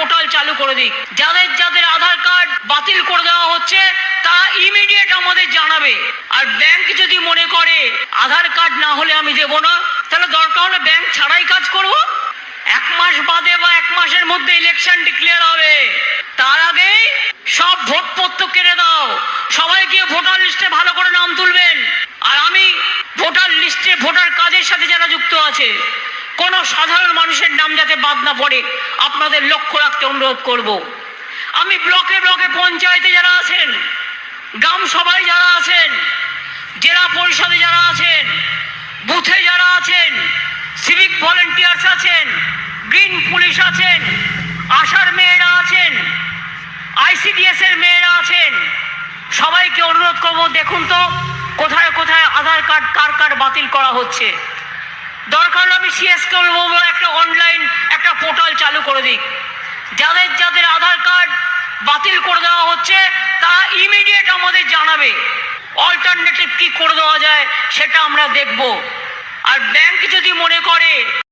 Portal চালু করে দিক। যাদের যাদের আধার কার্ড বাতিল করে দেওয়া হচ্ছে তা ইমিডিয়েট আমাদের জানাবে। আর ব্যাংক যদি মনে করে আধার কার্ড না হলে আমি দেব না, তাহলে দরকার হলে ব্যাংক ছাড়াই কাজ করব। এক মাস বাদে বা এক মাসের মধ্যে ইলেকশন ডিক্লেয়ার হবে। তার আগে সব ভোটপত্র কেড়ে দাও। সবাই গিয়ে ভোটার লিস্টে ভালো করে নাম তুলবেন। আর আমি ভোটার লিস্টে ভোটার কাজের সাথে যারা যুক্ত আছে কোন সাধারণ মানুষের নাম যাতে বাদ না পড়ে? আপনাদের লক্ষ্য রাখতে অনুরোধ করব। আমি ব্লকে ব্লকে পঞ্চায়েতে যারা আছেন, গ্রাম সভায় যারা আছেন, জেলা পরিষদে যারা আছেন, বুথে যারা আছেন সিভিক ভলেন্টিয়ার্স আছেন গ্রিন পুলিশ আছেন, আশার মেয়েরা আছেন আইসিডিএস এর মেয়েরা আছেন, সবাইকে অনুরোধ করব, দেখুন তো কোথায় কোথায় আধার কার্ড, কার কার বাতিল করা হচ্ছে। দরকার হলে আমি সিএস কে বলব একটা অনলাইন একটা পোর্টাল চালু করে দিক। যাদের যাদের আধার কার্ড বাতিল করে দেওয়া হচ্ছে তা ইমিডিয়েট আমাদের জানাবে। অল্টারনেটিভ কি করে দেওয়া যায়, সেটা আমরা দেখব। আর ব্যাংক যদি মনে করে